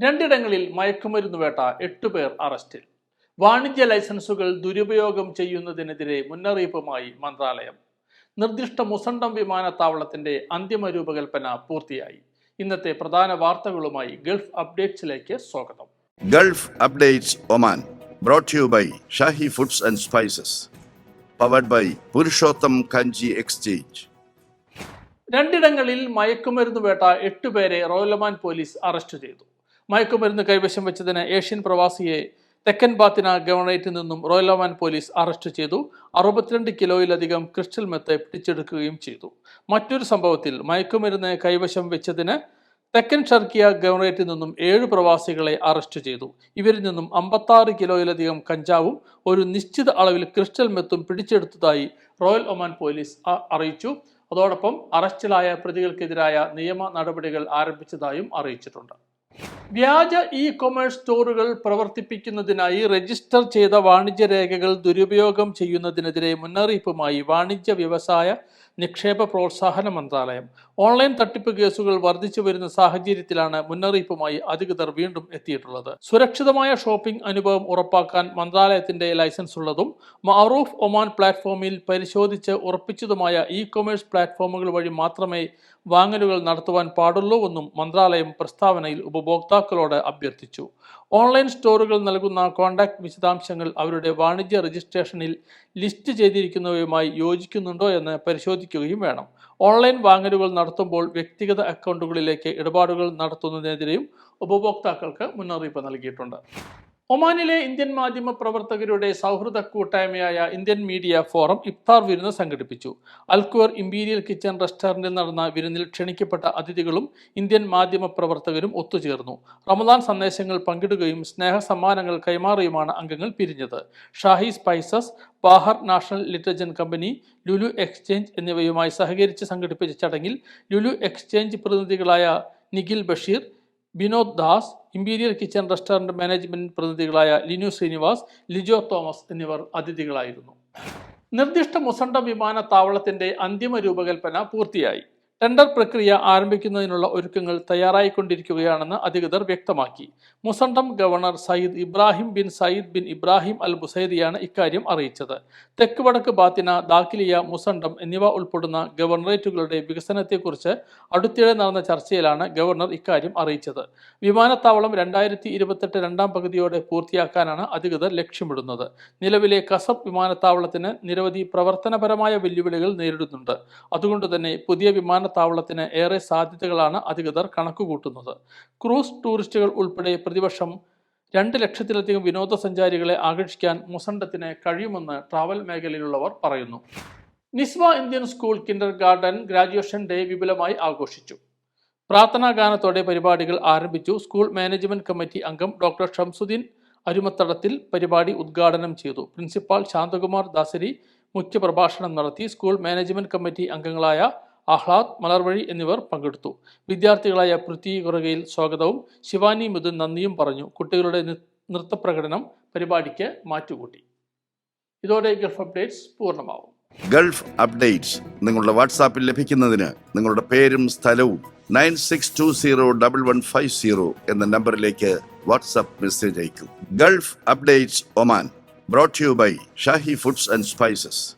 രണ്ടിടങ്ങളിൽ മയക്കുമരുന്ന് വേട്ട എട്ടുപേർ അറസ്റ്റിൽ. വാണിജ്യ ലൈസൻസുകൾ ദുരുപയോഗം ചെയ്യുന്നതിനെതിരെ മുന്നറിയിപ്പുമായി മന്ത്രാലയം. നിർദ്ദിഷ്ട മുസണ്ടം വിമാനത്താവളത്തിന്റെ അന്തിമ രൂപകൽപ്പന പൂർത്തിയായി. ഇന്നത്തെ പ്രധാന വാർത്തകളുമായി ഗൾഫ് അപ്ഡേറ്റ്സിലേക്ക് സ്വാഗതം. Gulf updates Oman brought you by Shahi foods and spices powered by Purushottam Kanji exchange. രണ്ടിടങ്ങളിൽ മയക്കുമരുന്ന് വേട്ട എട്ടുപേരെ റോയലമാൻ പോലീസ് അറസ്റ്റ് ചെയ്തു. മയക്കുമരുന്ന് കൈവശം വെച്ചതിന് ഏഷ്യൻ പ്രവാസിയെ തെക്കൻ ബാത്തിന ഗവർണറേറ്റിൽ നിന്നും റോയലോമാൻ പോലീസ് അറസ്റ്റ് ചെയ്തു. അറുപത്തിരണ്ട് കിലോയിലധികം ക്രിസ്റ്റൽ മെത്ത് പിടിച്ചെടുക്കുകയും ചെയ്തു. മറ്റൊരു സംഭവത്തിൽ മയക്കുമരുന്ന് കൈവശം വെച്ചതിന് തെക്കൻ ഷർക്കിയ ഗവർണറേറ്റിൽ നിന്നും ഏഴ് പ്രവാസികളെ അറസ്റ്റ് ചെയ്തു. ഇവരിൽ നിന്നും അമ്പത്താറ് കിലോയിലധികം കഞ്ചാവും ഒരു നിശ്ചിത അളവിൽ ക്രിസ്റ്റൽ മെത്തും പിടിച്ചെടുത്തതായി റോയൽ ഒമാൻ പോലീസ് അറിയിച്ചു. അതോടൊപ്പം അറസ്റ്റിലായ പ്രതികൾക്കെതിരായ നിയമ നടപടികൾ ആരംഭിച്ചതായും അറിയിച്ചിട്ടുണ്ട്. വ്യാജ ഇ കൊമേഴ്സ് സ്റ്റോറുകൾ പ്രവർത്തിപ്പിക്കുന്നതിനായി രജിസ്റ്റർ ചെയ്ത വാണിജ്യ രേഖകൾ ദുരുപയോഗം ചെയ്യുന്നതിനെതിരെ മുന്നറിയിപ്പുമായി വാണിജ്യ വ്യവസായ നിക്ഷേപ പ്രോത്സാഹന മന്ത്രാലയം. ഓൺലൈൻ തട്ടിപ്പ് കേസുകൾ വർദ്ധിച്ചു വരുന്ന സാഹചര്യത്തിലാണ് മുന്നറിയിപ്പുമായി അധികൃതർ വീണ്ടും എത്തിയിട്ടുള്ളത്. സുരക്ഷിതമായ ഷോപ്പിംഗ് അനുഭവം ഉറപ്പാക്കാൻ മന്ത്രാലയത്തിന്റെ ലൈസൻസ് ഉള്ളതും മാറൂഫ് ഒമാൻ പ്ലാറ്റ്ഫോമിൽ പരിശോധിച്ച് ഉറപ്പിച്ചതുമായ ഇ കൊമേഴ്സ് പ്ലാറ്റ്ഫോമുകൾ വഴി മാത്രമേ വാങ്ങലുകൾ നടത്തുവാൻ പാടുള്ളൂവെന്നും മന്ത്രാലയം പ്രസ്താവനയിൽ ഉപഭോക്താക്കളോട് അഭ്യർത്ഥിച്ചു. ഓൺലൈൻ സ്റ്റോറുകൾ നൽകുന്ന കോൺടാക്ട് വിശദാംശങ്ങൾ അവരുടെ വാണിജ്യ രജിസ്ട്രേഷനിൽ ലിസ്റ്റ് ചെയ്തിരിക്കുന്നവയുമായി യോജിക്കുന്നുണ്ടോ എന്ന് പരിശോധിക്കുകയും വേണം. ഓൺലൈൻ വാങ്ങലുകൾ നടത്തുമ്പോൾ വ്യക്തിഗത അക്കൗണ്ടുകളിലേക്ക് ഇടപാടുകൾ നടത്തുന്നതിനെതിരെയും ഉപഭോക്താക്കൾക്ക് മുന്നറിയിപ്പ് നൽകിയിട്ടുണ്ട്. ഒമാനിലെ ഇന്ത്യൻ മാധ്യമ പ്രവർത്തകരുടെ സൗഹൃദ കൂട്ടായ്മയായ ഇന്ത്യൻ മീഡിയ ഫോറം ഇഫ്താർ വിരുന്ന് സംഘടിപ്പിച്ചു. അൽക്വർ ഇമ്പീരിയൽ കിച്ചൺ റെസ്റ്റോറന്റിൽ നടന്ന വിരുന്നിൽ ക്ഷണിക്കപ്പെട്ട അതിഥികളും ഇന്ത്യൻ മാധ്യമ പ്രവർത്തകരും ഒത്തുചേർന്നു. റമദാൻ സന്ദേശങ്ങൾ പങ്കിടുകയും സ്നേഹ സമ്മാനങ്ങൾ കൈമാറിയുമാണ് അംഗങ്ങൾ പിരിഞ്ഞത്. ഷാഹി സ്പൈസസ് ബാഹർ നാഷണൽ ലിറ്ററേജൻ കമ്പനി ലുലു എക്സ്ചേഞ്ച് എന്നിവയുമായി സഹകരിച്ച് സംഘടിപ്പിച്ച ചടങ്ങിൽ Lulu exchange പ്രതിനിധികളായ Nikhil Basheer Binod Das imperial kitchen restaurant management പ്രതിനിധികളായ Linu Srinivas Lijo Thomas എന്നിവർ അതിഥികളായിരുന്നു. നിർദ്ദിഷ്ട മുസണ്ട വിമാനത്താവളത്തിന്റെ അന്തിമ രൂപകൽപ്പന പൂർത്തിയായി. ടെൻഡർ പ്രക്രിയ ആരംഭിക്കുന്നതിനുള്ള ഒരുക്കങ്ങൾ തയ്യാറായിക്കൊണ്ടിരിക്കുകയാണെന്ന് അധികൃതർ വ്യക്തമാക്കി. Musandam governor Sayyid Ibrahim bin Sayyid bin Ibrahim al ബുസൈദിയാണ് ഇക്കാര്യം അറിയിച്ചത്. തെക്ക് വടക്ക് ബാത്തിന ദാഖിലിയ മുസണ്ടം എന്നിവ ഉൾപ്പെടുന്ന ഗവർണറേറ്റുകളുടെ വികസനത്തെക്കുറിച്ച് അടുത്തിടെ നടന്ന ചർച്ചയിലാണ് ഗവർണർ ഇക്കാര്യം അറിയിച്ചത്. വിമാനത്താവളം രണ്ടായിരത്തി ഇരുപത്തെട്ട് രണ്ടാം പകുതിയോടെ പൂർത്തിയാക്കാനാണ് അധികൃതർ ലക്ഷ്യമിടുന്നത്. നിലവിലെ കസബ് വിമാനത്താവളത്തിന് നിരവധി പ്രവർത്തനപരമായ വെല്ലുവിളികൾ നേരിടുന്നുണ്ട്. അതുകൊണ്ട് തന്നെ പുതിയ വിമാനത്താവളത്തിന് ഏറെ സാധ്യതകളാണ് അധികൃതർ കണക്കുകൂട്ടുന്നത്. ക്രൂസ് ടൂറിസ്റ്റുകൾ ഉൾപ്പെടെ പ്രതിവർഷം രണ്ട് ലക്ഷത്തിലധികം വിനോദസഞ്ചാരികളെ ആകർഷിക്കാൻ മുസണ്ടത്തിന് കഴിയുമെന്ന് ട്രാവൽ മേഖലയിലുള്ളവർ പറയുന്നു. Nizwa Indian school kindergarten graduation day വിപുലമായി ആഘോഷിച്ചു. പ്രാർത്ഥനാ ഗാനത്തോടെ പരിപാടികൾ ആരംഭിച്ചു സ്കൂൾ മാനേജ്മെന്റ് കമ്മിറ്റി അംഗം ഡോക്ടർ ഷംസുദ്ദീൻ അരുമത്തടത്തിൽ പരിപാടി ഉദ്ഘാടനം ചെയ്തു. പ്രിൻസിപ്പാൾ ശാന്തകുമാർ ദാസരി മുഖ്യപ്രഭാഷണം നടത്തി സ്കൂൾ മാനേജ്മെന്റ് കമ്മിറ്റി അംഗങ്ങളായ ആഹ്ലാദ് മലർവഴി എന്നിവർ പങ്കെടുത്തു. വിദ്യാർത്ഥികളായ പൃഥ്വി കുറകയിൽ സ്വാഗതവും. ശിവാനി മുതൽ നന്ദിയും പറഞ്ഞു. കുട്ടികളുടെ നൃത്തപ്രകടനം പരിപാടിക്ക് മാറ്റുകൂട്ടി. ഇതോടെ ഗൾഫ് അപ്ഡേറ്റ്സ് പൂർണമാവും. ഗൾഫ് അപ്ഡേറ്റ്സ് നിങ്ങളുടെ വാട്സാപ്പിൽ ലഭിക്കുന്നതിന് നിങ്ങളുടെ പേരും സ്ഥലവും nine six two zero double one five zero എന്ന നമ്പറിലേക്ക് വാട്സാപ്പ് മെസ്സേജ് അയക്കും. Gulf updates Oman brought you by Shahi foods and spices